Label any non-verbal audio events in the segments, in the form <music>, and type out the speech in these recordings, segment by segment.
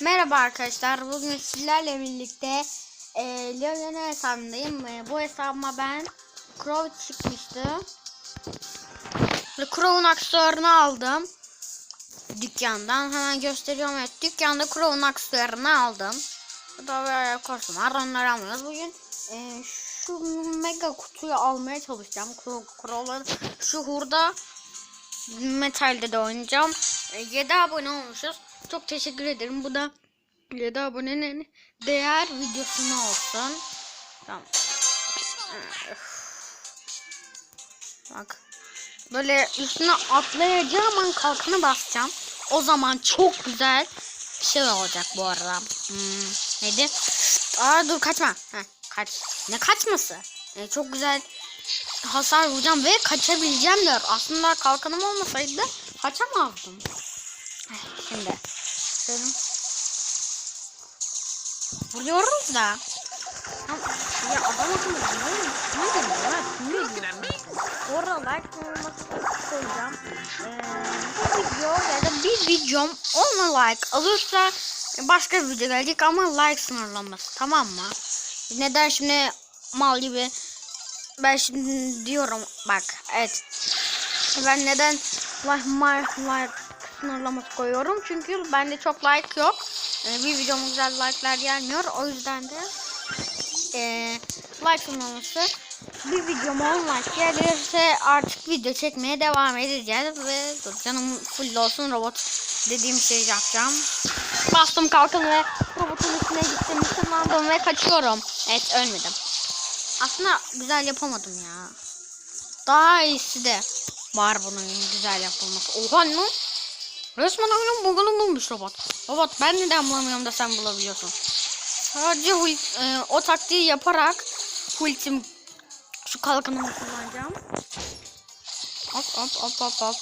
Merhaba arkadaşlar. Bugün sizlerle birlikte e, Leon'un hesabındayım. E, bu hesabıma ben Crow çıkmıştı. Ve Crow'un aksesuarını aldım. Dükkandan. Hemen gösteriyorum. Evet dükkanda Crow'un aksesuarını aldım. Bu da böyle var. Onları almıyoruz. Bugün e, şu mega kutuyu almaya çalışacağım. Crow, Crow'ların şu hurda metalde de oynayacağım. E, 7 abone olmuşuz. Çok teşekkür ederim. Bu da 7 abonenin değer videosuna olsun. Tamam. Bak. Böyle üstüne atlayacağım an kalkanı basacağım. O zaman çok güzel bir şey olacak bu arada. Hmm, neydi? Aa dur kaçma. Heh, kaç. Ne kaçması? Ee, çok güzel hasar vuracağım ve kaçabileceğim diyor. Aslında kalkanım olmasaydı kaçamazdım. Heh, Şimdi şöyle vuruyoruz da. Ya, adam akıllı vuruyor. Ne diyor ya? Ne diyor? Orada like olmasını koyacağım. Ee, video ya da bir videom 10 like alırsa başka bir video gelecek ama like sınırlaması tamam mı? Neden şimdi mal gibi ben şimdi diyorum bak evet ben neden like, like, like sınırlaması koyuyorum çünkü bende çok like yok Ee, bir videoma güzel like'lar gelmiyor o yüzden de ee, like sınırlaması bir videoma 10 like gelirse artık video çekmeye devam edeceğiz ve dur canım full olsun robot dediğim şeyi yapacağım bastım kalkın ve robotun üstüne gittim ışınlandım ve kaçıyorum evet ölmedim aslında güzel yapamadım ya. Daha iyisi de var bunun güzel yapılması. Oha lan. Resmen oyunun bugunu bulmuş robot. Robot ben neden bulamıyorum da sen bulabiliyorsun. Sadece hul- e, o taktiği yaparak ultim şu kalkanımı kullanacağım. Hop hop hop hop hop.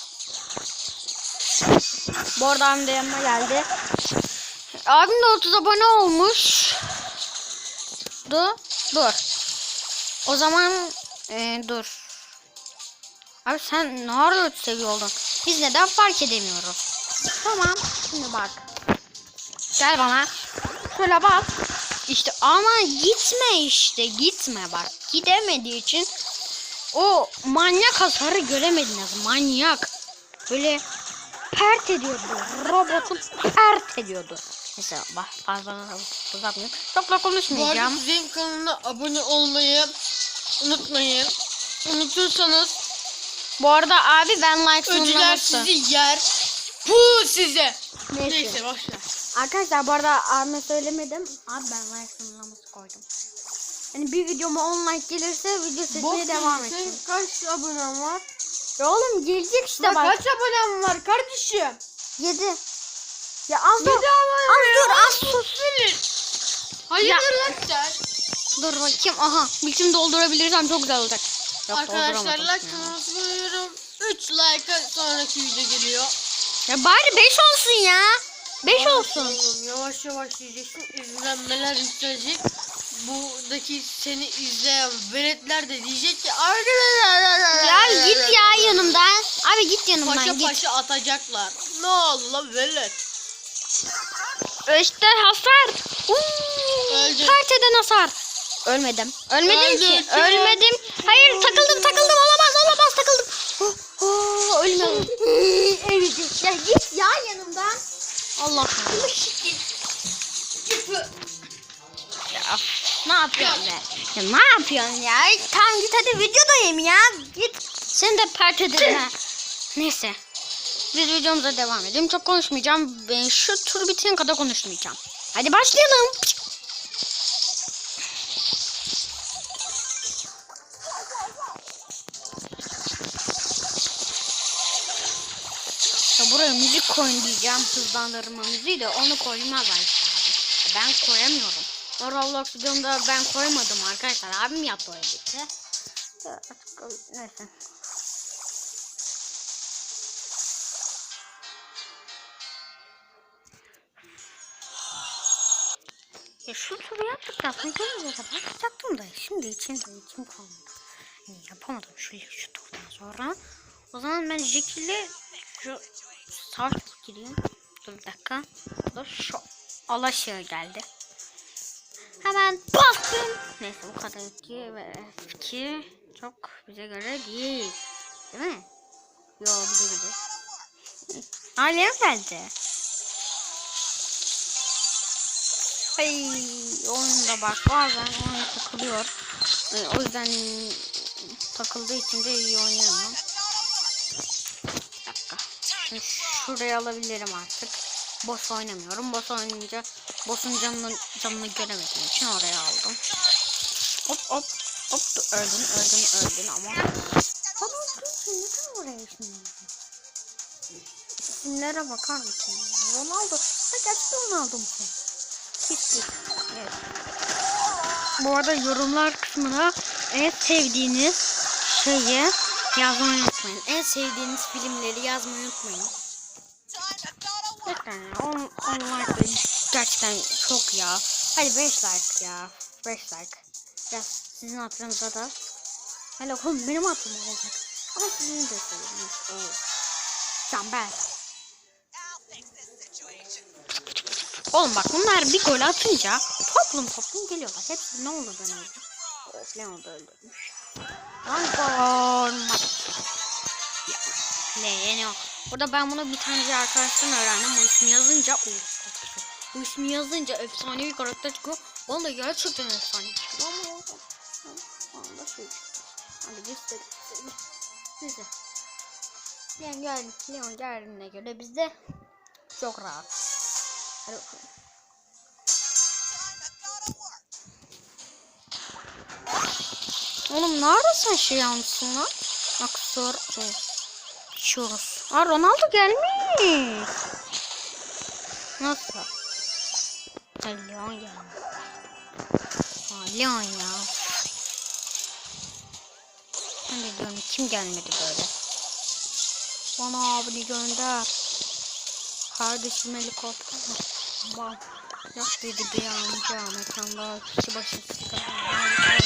Bu arada abim geldi. Abim de 30 abone olmuş. Dur. Dur. O zaman e, dur. Abi sen ne ara seviye oldun? Biz neden fark edemiyoruz? Tamam. Şimdi bak. Gel bana. Şöyle bak. İşte ama gitme işte. Gitme bak. Gidemediği için o manyak hasarı göremediniz. Manyak. Böyle pert ediyordu. Robotu pert ediyordu. Mesela bak fazla uzatmıyorum. Çok da Bu arada konuşmayacağım. Kuzey'in kanalına abone olmayı unutmayın. Unutursanız Bu arada abi ben like öcüler sınırlaması. sizi yer. Bu size. Neyse. Neyse boşver. Arkadaşlar bu arada abime söylemedim. Abi ben like sınırlaması koydum. Yani bir videoma 10 like gelirse video çekmeye devam edeceğim. kaç abonen var? Ya oğlum gelecek işte Bak, bak. kaç abonen var kardeşim? 7. Ya az dur. Abone Az dur az sus. Hayırdır Ya. lan sen? Dur bakayım. Aha. Biltim doldurabilirsem çok güzel olacak. Yok, Arkadaşlar dolduramadım like kanalımızı buyuruyorum. 3 like'a sonraki video geliyor. Ya bari 5 olsun ya. 5 Yavaş olsun. oğlum, Yavaş yavaş diyeceksin. İzlenmeler yükselecek. Buradaki seni izleyen veletler de diyecek ki Ya git ya yanımdan. Abi git yanımdan Paşa git. paşa atacaklar. Ne oldu lan velet? İşte hasar. Uuu. Kaç eden hasar. Ölmedim. Ölmedim ki. Öldün. Ölmedim. Hayır takıldım takıldım olamaz olamaz takıldım. Oh, oh, ölmedim. <laughs> evet. Ya git ya yanımdan. Allah. Ya, ne yapıyorsun be? Ya ne yapıyorsun ya? Tamam git hadi videodayım ya. Git. Seni de pert ederim ha. Neyse. Biz videomuza devam edelim. Çok konuşmayacağım. Ben şu tur bitene kadar konuşmayacağım. Hadi başlayalım. Koyun diyeceğim. Hızlandırma müziği de onu koymazlar işte abi. Ben koyamıyorum. O Roblox videomda ben koymadım arkadaşlar. Abim yaptı o editi. Neyse. Ya şu turu yaptıktan sonra gene de başlayacaktım da şimdi içimde içim kalmadı. Yani yapamadım şu, şu turdan sonra. O zaman ben şu savaş gireyim. Dur bir dakika. Dur şu. alaşığı geldi. Hemen bastım. Neyse bu kadar ki ki çok bize göre değil. Değil mi? Yo bize gibi. Ailem geldi. Ay oyunda bak bazen oyun takılıyor. Ee, o yüzden takıldığı için de iyi oynayamam. Bir dakika. Şimdi şurayı alabilirim artık. Boss oynamıyorum. Boss oynayınca boss'un canını, canını göremediğim için oraya aldım. Hop hop hop öldün öldün öldün ama. Bana öldürsün neden oraya şimdi? İsimlere bakar mısın? Ronaldo. Ha gerçekten Ronaldo musun? Değil. Evet. Bu arada yorumlar kısmına en sevdiğiniz şeyi yazmayı unutmayın. En sevdiğiniz filmleri yazmayı unutmayın. Gerçekten ya. On, on like da gerçekten çok ya. Hadi 5 like ya. 5 like. Ya sizin hatırınıza da. Hele oğlum benim hatırım olacak. Ama sizin de sevdiğiniz. Oo. Canber. Oğlum bak bunlar bir gol atınca toplum toplum geliyorlar. Hepsi ne olur ben öldüm. Leon da öldürmüş. Lan gol Leon. Burada ben bunu bir tane bir arkadaştan öğrendim. Bu ismi yazınca. Bu ismi yazınca efsanevi karakter çıkıyor. Da gerçekten efsane çıkıyor. Ama o bana da şey çıktı. Hadi göster. Neyse. Leon gel, Leon geldiğine göre biz çok rahat. Hadi bakalım. Oğlum nerede sen şey almışsın lan? Aksör. Şuruz. Aa Ronaldo gelmiş. Nasıl? Ha Leon gelmiş. Ha Leon ya. Ben de diyorum kim gelmedi böyle. Bana abini gönder. Kardeşim helikopter. Bak. Dedi bir amca. Mekanda kişi başı sigara.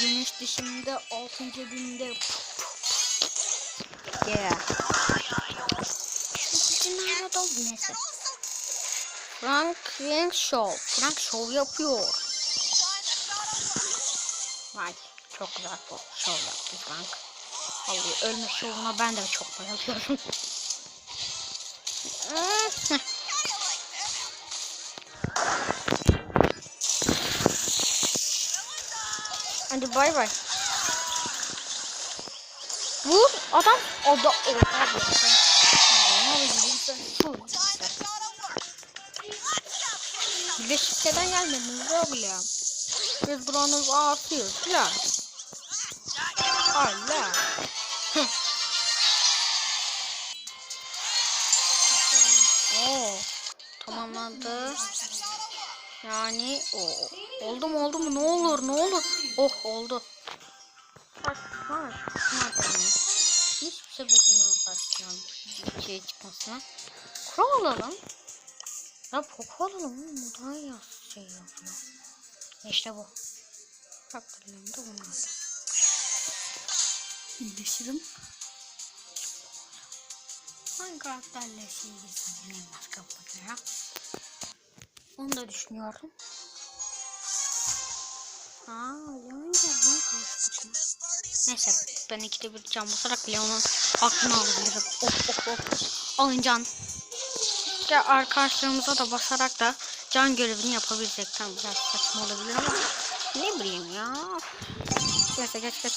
Güneş dışımda altın cebimde. Yeah. Nerede oldu neyse. Frank Frank Show. Frank Show yapıyor. Vay çok güzel bu show yaptı Frank. Vallahi ölme şovuna ben de çok bayılıyorum. Hadi bay bay. Adam o da o Birleşikten gelmemiz yok bile. Biz buranın ağasıyız ya. Allah. Oo, tamamlandı. Yani o oldu mu oldu mu ne olur ne olur. Oh oldu. Bak var. Yok aslında bir şey çıkmasına. Kuro alalım. Ya poku alalım bu daha iyi şey yapıyor. İşte bu. Karakterlerim de bunlar. İyileşirim. Hangi karakterle şey girsin en başka ya? Onu da düşünüyorum. Neyse ben ikide bir can basarak Leon'un aklını alabilirim. Of of of. Alın can. Ya arkadaşlarımıza da basarak da can görevini yapabilecek. Tam biraz saçma olabilir ama ne bileyim ya. Neyse geç geç.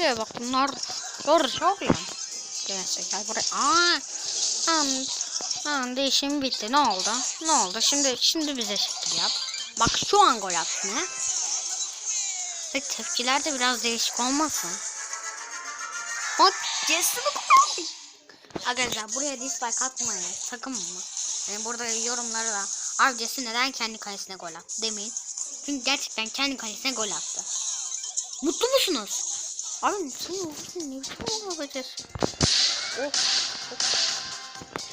Desiyor bak bunlar doğru çok lan. Neyse gel buraya. Aa. Tamam. Tamam değişim bitti. Ne oldu? Ne oldu? Şimdi şimdi bize şekil yap. Bak şu an gol attın ha. Ve tepkiler de biraz değişik olmasın. Bak kullandım. Arkadaşlar buraya dislike atmayın. Sakın mı? Yani burada yorumları da abi Jesse neden kendi kalesine gol attı demeyin. Çünkü gerçekten kendi kalesine gol attı. Mutlu musunuz? Abi sen olsun ne biçim gol yapacağız? Oh, oh.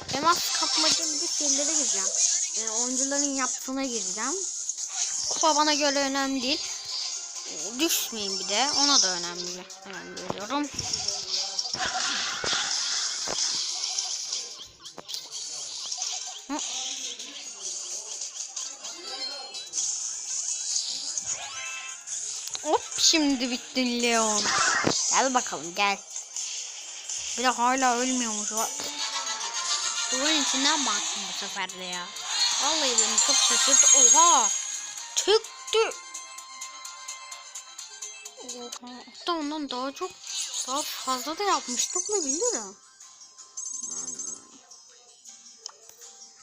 Temas kapmaca de şeylere gireceğim. Yani oyuncuların yaptığına gireceğim. Kupa bana göre önemli değil. Ee, Düşmeyin bir de. Ona da önemli. Hemen veriyorum. Şimdi bittin Leon. Gel bakalım gel. Bir de hala ölmüyormuş. Duvarın içinden baktım bu sefer de ya. Vallahi beni çok şaşırttı. Oha! Çıktı. Oha. Hatta ondan daha çok daha fazla da yapmıştık mı bilirim.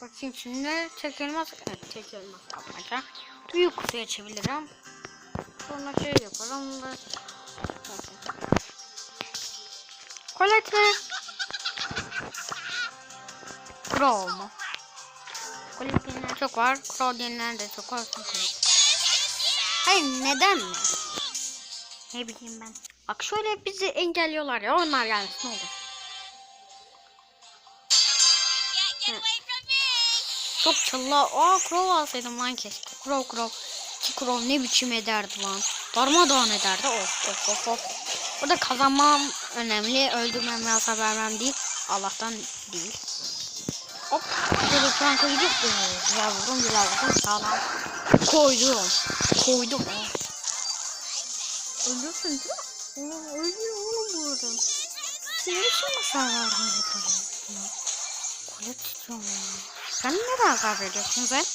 Bakayım şimdi çekilmez. Evet çekilmez yapmaca. Büyük kutuya çeviririm. Sonra şey yaparım da. Kolet mi? Crow mu? Kolet diyenler çok var. Crow diyenler de çok. Kolet. Hayır neden mi? Ne bileyim ben. Bak şöyle bizi engelliyorlar ya. Onlar gelmesin ne olur. Çok çalla. Aa Crow alsaydım lan keşke. Crow Crow. Ki Crow ne biçim ederdi lan. Darmadağın ederdi. Of of of of. Burada kazanmam önemli. Öldürmem ve hasar vermem değil. Allah'tan değil. Hop. Şöyle franka gidip. Oo, Güzel vurdum güzel vurdum. Sağlam. Koydum. Koydum. Öldürsün değil mi? Oğlum öldür oğlum burada. Senin için bu koleyi? Kolet istiyorum ya. Sen neden hasar veriyorsun sen?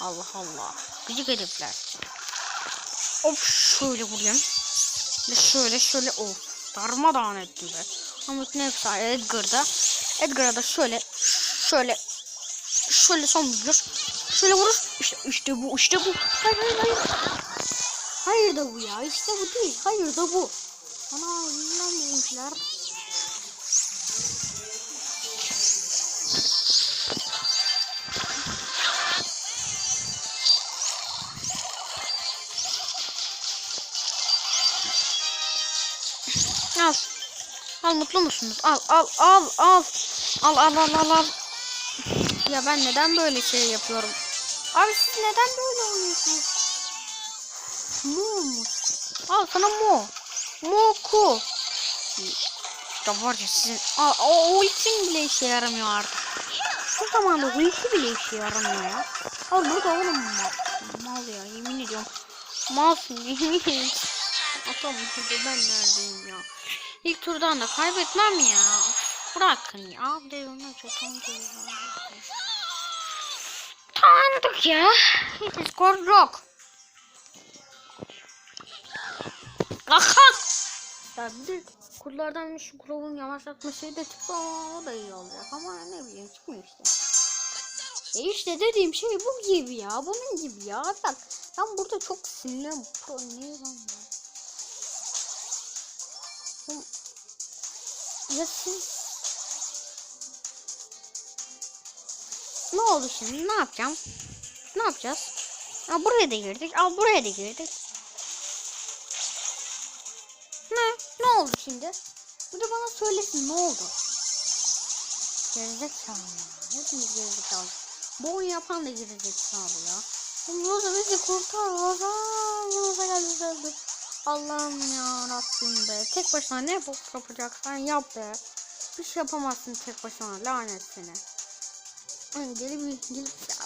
Allah Allah. Gıcık herifler. Hop şöyle vurayım. Ve şöyle şöyle of. Darmadağın etti be. Ama ne hepsi Edgar'da. Edgar'a da şöyle şöyle şöyle son vuruş. Şöyle vurur. İşte, işte bu işte bu. Hayır hayır hayır. Hayır da bu ya. İşte bu değil. Hayır da bu. Ana lan bizimkiler. Al. Al mutlu musunuz? Al al al al. Al al al al al. Ya ben neden böyle şey yapıyorum? Abi siz neden böyle oynuyorsunuz? Mu Al sana mu. Moku. İşte var ya sizin... Aa, o ultin bile işe yaramıyor artık. Bu zamanda ulti bile işe yaramıyor ya. Al burada oğlum mal. Mal ya yemin ediyorum. Malsın <laughs> yemin ediyorum. Atam burada ben neredeyim ya. İlk turdan da kaybetmem ya. Bırakın ya. Yoluna çatan Tanıdık ya. Hiç skor yok. Aha! Ya bir de kurlardan şu kuralın yavaşlatma şeyi de çıktı o da iyi olacak ama ne bileyim çıkmıyor işte. E işte dediğim şey bu gibi ya bunun gibi ya bak ben burada çok sinirliyim pro niye lan ya? Ya siz Ne oldu şimdi ne yapacağım? Ne yapacağız? Ha, buraya da girdik. Al buraya da girdik. Ne? Ne oldu şimdi? Bir de bana söylesin ne oldu? Gerizekalı ya. Hepimiz gerizekalı. Bu oyun yapan da gerizekalı ya. Roza bizi kurtar Roza. Roza geldi öldü. Allah'ım ya Rabbim be. Tek başına ne bok yapacaksan yap be. Bir şey yapamazsın tek başına lanet seni. Ay, bir gelip ya.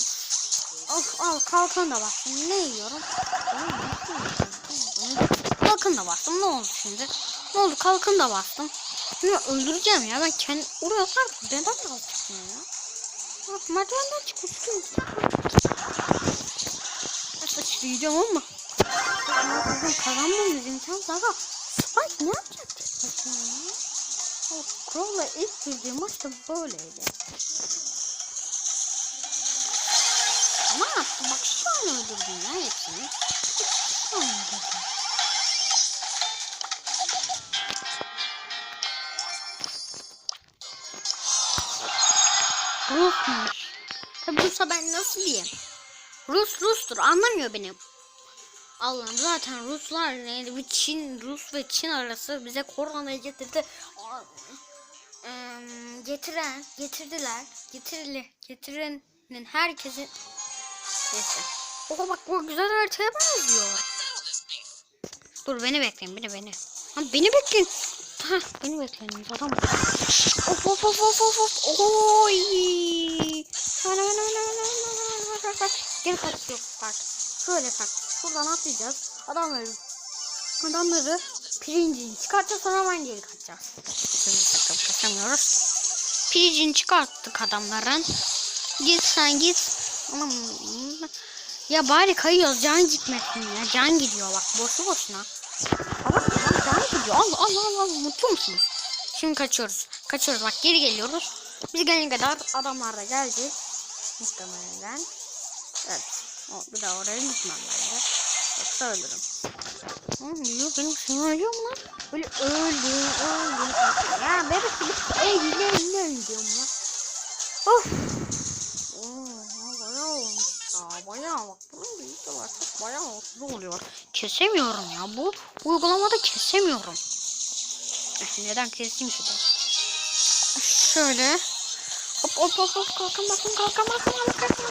Of al kalkan da bastım. Ne yiyorum? Kalkın da bastım. Ne oldu şimdi? Ne oldu? Kalkın da bastım. Şimdi öldüreceğim ya. Ben kendi oraya sardım. Neden kalktım ya? Bak merdivenden çıkmıştım. Sıçrayacağım ama. Bazen kazanmıyoruz imkan ama Spike ne yapacak tek başına ya? O Crow'la ilk girdiğim maç da böyleydi. Ama yaptım bak şu an öldürdüm ya hepsini. Şu an öldürdüm. Rusmuş. Tabi Rus'a ben nasıl diyeyim? Rus Rus'tur anlamıyor beni. Allah'ım zaten Ruslar yani bir Çin Rus ve Çin arası bize koronayı getirdi. Getiren getirdiler. Getirili getirenin herkesin neyse. Oha bak bu güzel haritaya benziyor. Dur beni bekleyin beni beni. Ha, beni bekleyin. Ha, beni bekleyin adam. Of of of of of of. Oy. Geri kaç yok bak. Şöyle kaç. Şuradan atlayacağız. Adamları adamları pirincini çıkartacağız sonra hemen geri kaçacağız. Şimdi sakın kaçamıyoruz. Pirincini çıkarttık adamların. Git sen git. Aman, Ya bari kayıyoruz can gitmesin ya. Can gidiyor bak boşu boşuna. Ama lan can gidiyor. Allah Allah Allah mutlu musunuz? Şimdi kaçıyoruz. Kaçıyoruz bak geri geliyoruz. Biz gelene kadar adamlar da gelecek. Muhtemelen. Evet. O, bir daha oraya gitmem de. Yoksa ölürüm. Oğlum diyor benim şeyim ölüyor mu lan? Böyle öldüm öldüm. Ya bebek gibi eğile eğile öldüm lan. Of. Oo, bayağı olmuş ya. Bayağı bak. Bunun var. Çok bayağı hızlı oluyor. Kesemiyorum ya. Bu uygulamada kesemiyorum. Eh, Neden keseyim ki de? Şöyle. Hop hop hop hop kalkın bakın kalkın bakın kalkın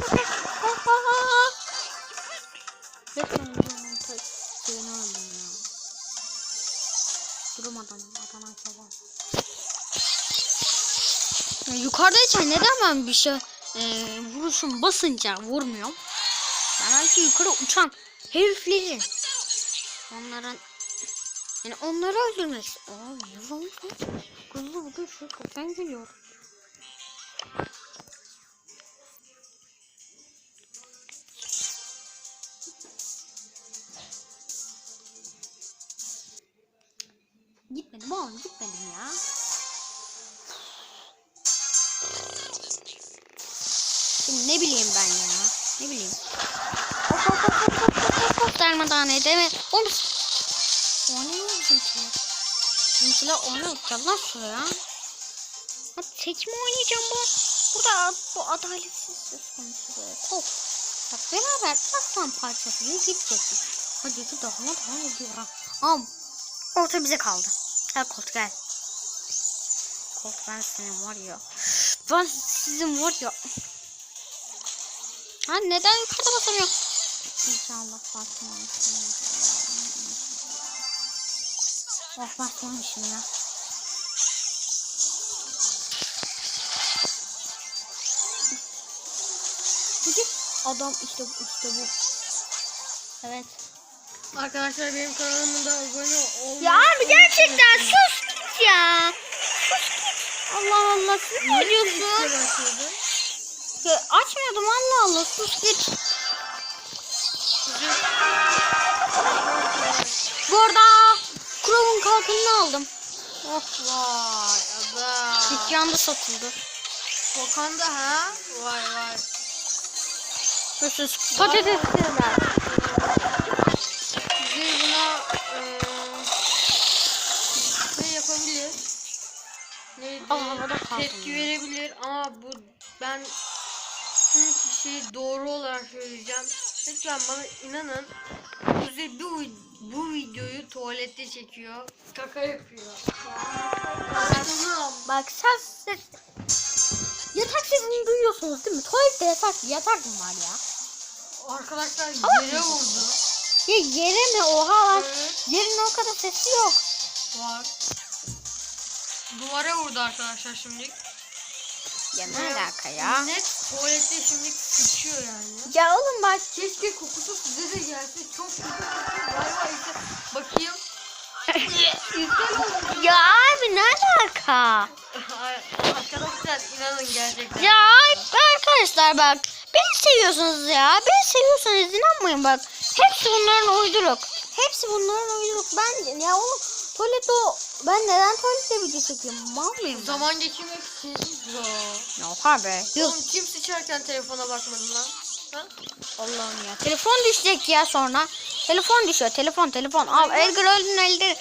Adana kebap. Ya Yukarıdayken neden ben bir şey e, vuruşum basınca vurmuyorum? Ben belki yukarı uçan herifleri onların yani onları öldürmek Aa yazılmış lan. Kızlı bugün şu kaptan geliyor. Şimdi ne bileyim ben ya. Ne bileyim. Hop hop hop hop hop hop hop darmadağın edeme. Oğlum. Oynuyor bizimkiler. Bizimkiler oynuyor. Gel lan şuraya. Ha, tek mi oynayacağım bu? Burada bu adaletsiz söz konusu böyle. Kop. Bak beraber aslan parçası gibi gidecektik. Hadi ki daha daha ediyorum. Am. Orta bize kaldı. Gel Colt gel. Colt ben senin var ya. Ben sizin var ya. Ha neden yukarıda basamıyorum? İnşallah basmamışım. Oh basmamışım ya. Peki adam işte bu işte bu. Evet. Arkadaşlar benim kanalıma da abone olmayı Ya abi gerçekten sus git ya. Sus git. Allah Allah siz ne diyorsun? Açmıyordum Allah Allah sus git. Bu arada Chrome'un kalkanını aldım. Oh vay adam. Dükkanda satıldı. Kokanda ha? Vay vay. Buna eee şey yapabilir. Neydi? Havada kaldım Tepki verebilir ama bu ben tüm şeyi doğru olarak söyleyeceğim. Lütfen bana inanın. Kuzey bu, bu videoyu tuvalette çekiyor. Kaka yapıyor. Bak ses ses. Yatak sesini duyuyorsunuz değil mi? Tuvalette yatak, yatak mı var ya? Arkadaşlar Ama- yere vurdu. Ya yere mi? Oha lan. Evet. Yerin o kadar sesi yok. Var. Duvara vurdu arkadaşlar şimdi. Ya ne Evet. alaka ya? Net tuvalette şimdi sıçıyor yani. Ya oğlum bak. Keşke kokusu size de gelse. Çok kötü kokuyor. Vay vay işte. Bakayım. Ya abi ne alaka? Arkadaşlar inanın gerçekten. Ya arkadaşlar bak. Beni seviyorsunuz ya. Beni seviyorsanız inanmayın bak. Hepsi bunların uyduruk. Hepsi bunların uyduruk. Ben ya oğlum tuvalette o. Ben neden tuvalette video çekeyim? Mal mıyım ben? Zaman geçirmek için. Yo. Yok abi. Yok. Oğlum kim sıçarken telefona bakmadın lan? Ha? Allah'ım ya. Telefon düşecek ya sonra. Telefon düşüyor. Telefon telefon. Al Edgar öldün elde.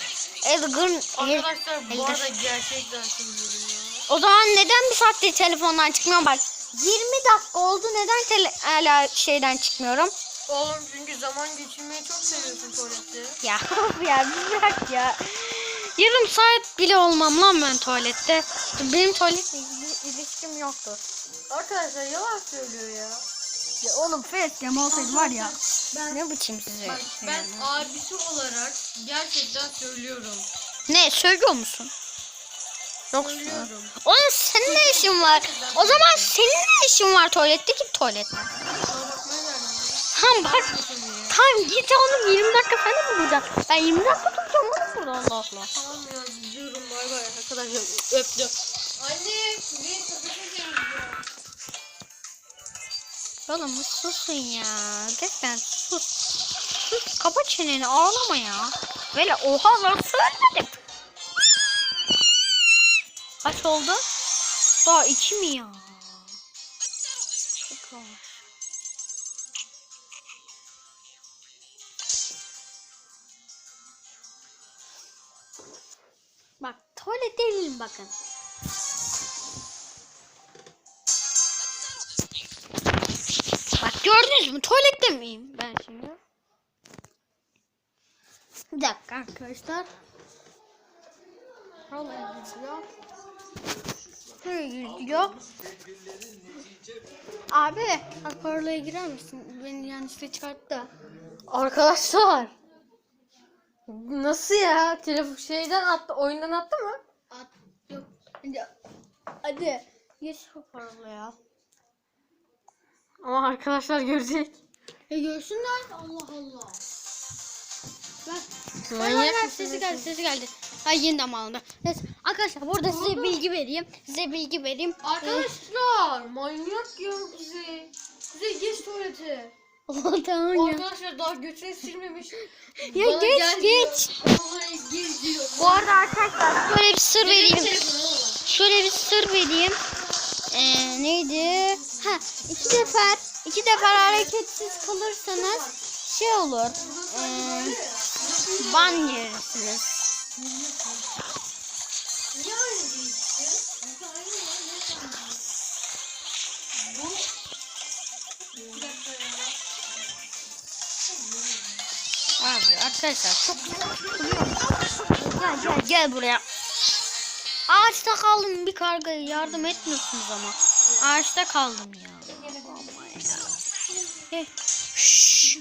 Edgar'ın Arkadaşlar bu arada gerçekten söylüyorum ya. O zaman neden bir saattir telefondan çıkmıyor bak. 20 dakika oldu. Neden tele hala şeyden çıkmıyorum? Oğlum çünkü zaman geçirmeyi çok seviyorsun tuvalette. Ya <laughs> ya bir bırak ya. Yarım saat bile olmam lan ben tuvalette. Benim tuvaletle ilgili ilişkim yoktur. Arkadaşlar yalan söylüyor ya. Ya oğlum facecam olsaydı var ya. Ben Ne biçim size? Bak, ben abisi olarak gerçekten söylüyorum. Ne söylüyor musun? Yoksa. Söylüyorum. Oğlum senin ne işin var? O zaman senin ne işin var tuvalette? Git tuvalete. Tamam bak. Tamam git oğlum 20 dakika falan mı burada? Ben 20 dakika tutacağım oğlum burada Allah Allah. Tamam ya gidiyorum bay bay arkadaşlar öptüm. Anne bir kapatın televizyon. Oğlum susun ya. Gerçekten sus. Sus kapa çeneni ağlama ya. Böyle oha lan söylemedim. Kaç oldu? Daha iki mi ya? Çok yavaş. Değilim bakın. Bak gördünüz mü? Tuvalette miyim ben şimdi? Bir dakika arkadaşlar. Oraya gidiyor. Buraya gidiyor. Abi bak oraya girer misin? Beni yanlışlıkla çıkarttı. Arkadaşlar. Nasıl ya? Telefon şeyden attı, oyundan attı mı? Hadi. Hadi. Geç şu parolaya. Ama arkadaşlar görecek. Ya görsünler. Allah Allah. Bak. Manyak mısın sesi geldi sesi geldi. Ay yeniden bağlandı. Neyse arkadaşlar burada size bilgi vereyim. Size bilgi vereyim. Arkadaşlar manyak ya Kuzey. Kuzey geç tuvalete. Allah tamam ya. Arkadaşlar daha götünü silmemiş. <laughs> Ya Bana geç, gel diyor. geç. Vallahi gel diyor. Bu arada arkadaşlar şöyle bir sır vereyim. telefonum ama. Şöyle bir sır vereyim. Ee, neydi? Ha iki sefer iki sefer hareketsiz kalırsanız şey olur. Ee, ban yersiniz. Abi arkadaşlar çok Gel gel gel buraya. Ağaçta kaldım bir kargaya yardım etmiyorsunuz ama. Ağaçta kaldım ya. Eh, şşş.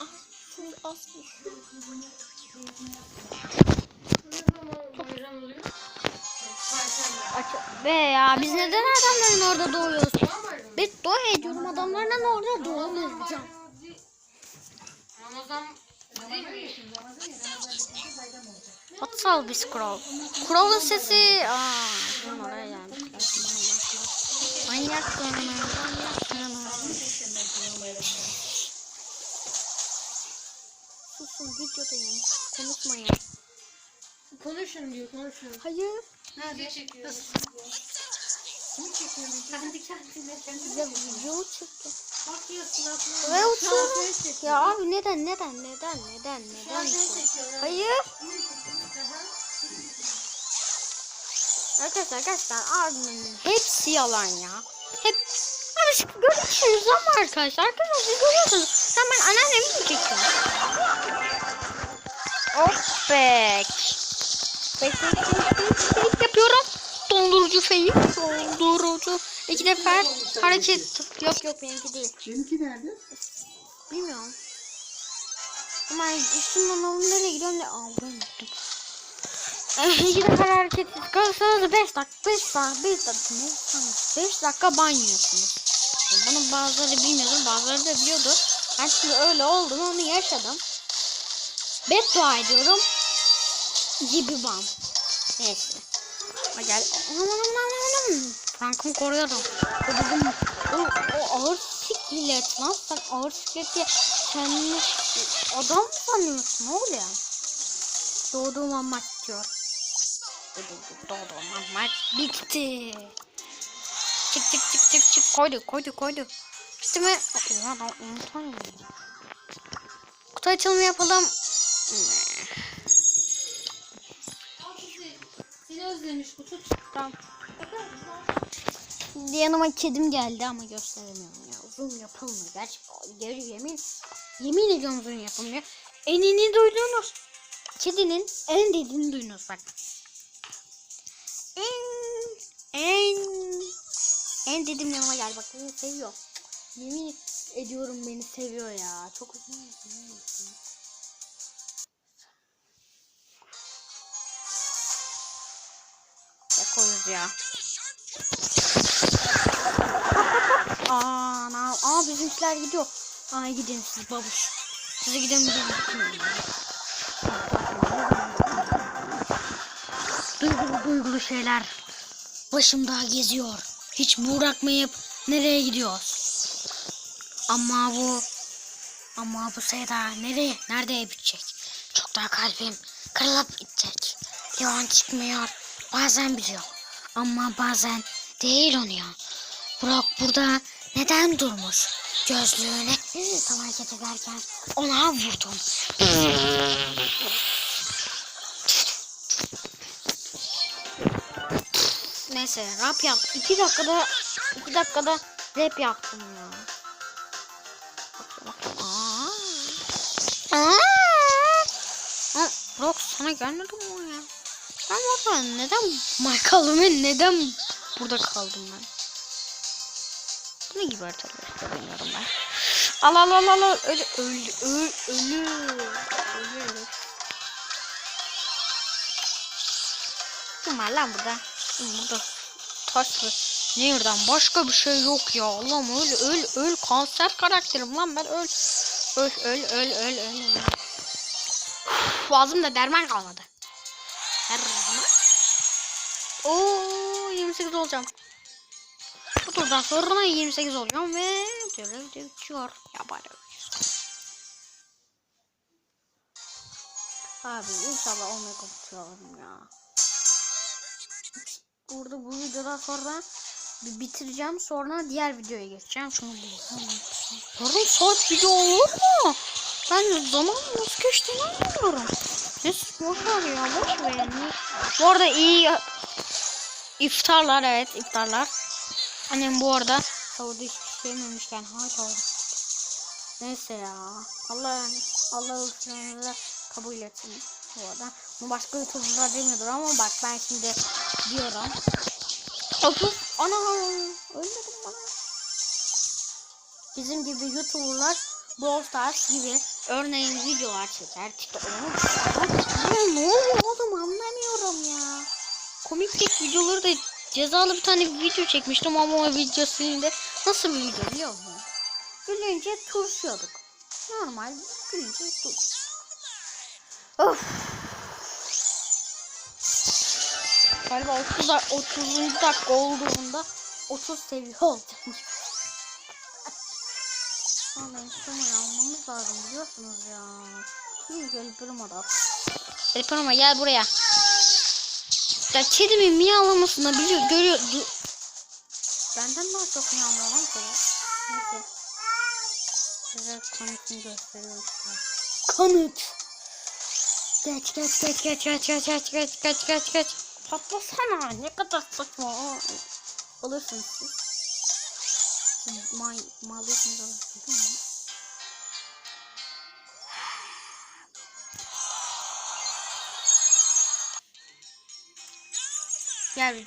Ah, Be ya biz neden adamların orada doğuyoruz? Ben dua ediyorum adamlarla orada doğamayacağım. Ramazan değil mi? Atsal bir scroll. Scroll'un sesi. Aa, ben oraya gelmişler. Manyak. Susun videodayım. Konuşmayın. Konuşun diyor konuşun. Hayır. Nerede çekiyorsun? Kimi çekiyorum? Kendi kendine kendi video çıktı. bakıyorsun aklına. Ve uçuyor. Ya abi neden neden neden neden neden? Hayır. Arkadaşlar gerçekten abimin hepsi yalan ya. Hep siz görüyorsunuz ama arkadaşlar. Arkadaşlar görüyorsunuz. Sen ben anneannemi mi çekiyorum? Hop bek. Bek bek bek bek bek yapıyorum. Dondurucu feyik. Dondurucu. İki defa hareket. Yok yok benimki değil. Benimki nerede? Bilmiyorum. Ama üstümden alıp nereye gidiyorum ne? Aa ben. Eh, İki defa hareket kalırsanız 5 dakika 5 saat 5 dakika ne sanırım 5 dakika banyosunuz. Bunu bazıları bilmiyordur bazıları da biliyordur. Ben şimdi öyle oldum onu yaşadım. Beddua ediyorum. Gibi ban. Neyse. Ama gel. Aman aman aman aman. Frank'ımı koruyorum. O. O, ağır siklet lan. Sen ağır sikleti kendini adam mı sanıyorsun oğlum? Doğduğum maç diyor. Doğduğum maç bitti. Çık çık çık çık çık koydu koydu koydu. Bitti mi? Ben unutamıyorum. Kutu açılımı yapalım. Seni özlemiş bu. Tamam. Yanıma kedim geldi ama gösteremiyorum ya. Zoom yapılmıyor. Gerçi geri yemin yemin ediyorum zoom yapılmıyor. Enini duydunuz. Kedinin en dediğini duydunuz bak. En en en dedim yanıma gel bak beni seviyor. Yemin ediyorum beni seviyor ya. Çok uzun Ne koyuz ya. <laughs> Aa, na, aa bizimkiler gidiyor. Ay gidin siz babuş. Size gidin biz Duygulu duygulu şeyler başımda geziyor. Hiç bırakmayıp nereye gidiyoruz? Ama bu ama bu sevda nereye nerede bitecek? Çok daha kalbim kırılıp gidecek. Yalan çıkmıyor. Bazen biliyor. Ama bazen değil onu ya. Burak burada neden durmuş? Gözlüğüne tam hareket ederken ona vurdum. Neyse rap yap. İki dakikada iki dakikada rap yaptım ya. Aa. Aa, Brock sana gelmedi mi o ya? Ben orada neden Michael'ımı neden burada kaldım ben? Bu ne gibi haritalar bilmiyorum ben. Al al al al al ölü ölü ölü ölü ölü. Kim var lan burada? Burada? Taşlı. Nereden? Başka bir şey yok ya. Allah'ım öl öl öl kanser karakterim lan ben öl. Öl öl öl öl öl. öl. Uf, Boğazımda derman kalmadı. Oo 28 olacağım. Bu turdan sonra 28 oluyorum ve görev de bitiyor. Ya bari Abi inşallah omega tutuyorum ya. Burada bu videodan sonra bir bitireceğim. Sonra diğer videoya geçeceğim. Şunu. Yarım saat video olur mu? Ben zaman nasıl geçtiğini anlamıyorum. Neyse boş ver ya boş ver. Bu arada iyi iftarlar evet iftarlar. Annem bu arada savurda hiçbir şey yememişken hala. Neyse ya. Allah Allah ülkelerinize kabul etsin bu arada. Bu başka youtuberlar demiyordur ama bak ben şimdi diyorum. 30 ana ölmedim bana. Bizim gibi youtuberlar Brawl Stars gibi örneğin videolar çeker. TikTok ne oluyor oğlum anlamıyorum ya. Komiklik videoları da cezalı bir tane bir video çekmiştim ama o video silindi. Nasıl bir video biliyor musun? Gülünce turşuyorduk. Normal gülünce tur. Of. Galiba 30, da- 30. dakika olduğunda 30 seviye olacakmış. Vallahi sonra almamız lazım biliyorsunuz ya. Şimdi El Primo Primo gel buraya. Ya kedimin miyavlamasını biliyor, görüyor. du- Benden daha çok miyavlıyor lan kedi. Neyse. Size kanıtını gösteriyorum. Kanıt. Geç geç geç geç geç geç geç geç geç geç geç. Patlasana ne kadar saçma. Alırsınız siz. Değil mi? Gel bir Gel